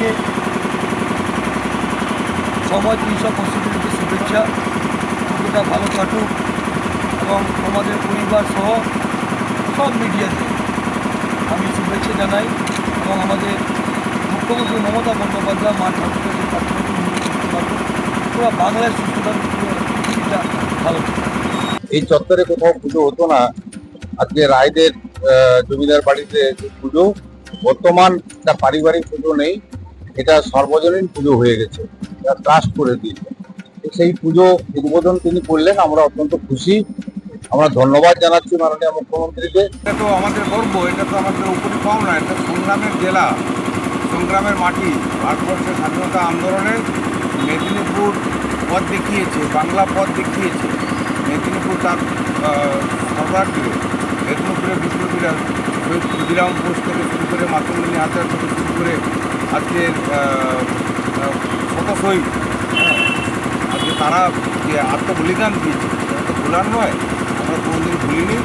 সবাইকে সবাই এইসব পরিস্থিতিতে শুভেচ্ছা পুজোটা ভালো কাটুক এবং তোমাদের পরিবার সহ সব মিডিয়াতে আমি শুভেচ্ছা জানাই এবং আমাদের মুখ্যমন্ত্রী মমতা বন্দ্যোপাধ্যায়, মা ঠাকুরকে যে পুরো বাংলায় সুস্থতা পৃথিবীটা ভালো এই চত্বরে কোথাও পুজো হতো না। আজকে রায়দের জমিদার বাড়িতে পুজো, বর্তমান একটা পারিবারিক পুজো নেই। এটা সর্বজনীন পুজো হয়ে গেছে। ট্রাস্ট করে দিয়েছে সেই পুজো উদ্বোধন তিনি করলেন, আমরা অত্যন্ত খুশি। আমরা ধন্যবাদ জানাচ্ছি মাননীয় মুখ্যমন্ত্রীকে। এটা তো আমাদের গর্ব, এটা তো আমাদের উপরে পাওনা, এটা সংগ্রামের জেলা, সংগ্রামের মাটি, ভারতবর্ষের স্বাধীনতা আন্দোলনে মেদিনীপুর পথ দেখিয়েছে, বাংলা পথ দেখিয়েছে। মেদিনীপুর তার দিয়ে মেদিনীপুরের বিষ্ণুপুরা শহীদ ক্ষুদিরাম ঘোষ থেকে শুরু করে মাতঙ্গিনী আচার থেকে শুরু করে আজকে শত আজকে তারা যে আত্মবলিদান দিয়েছে সেটা তো ভুলার নয়। আমরা কোনোদিন ভুলিনি।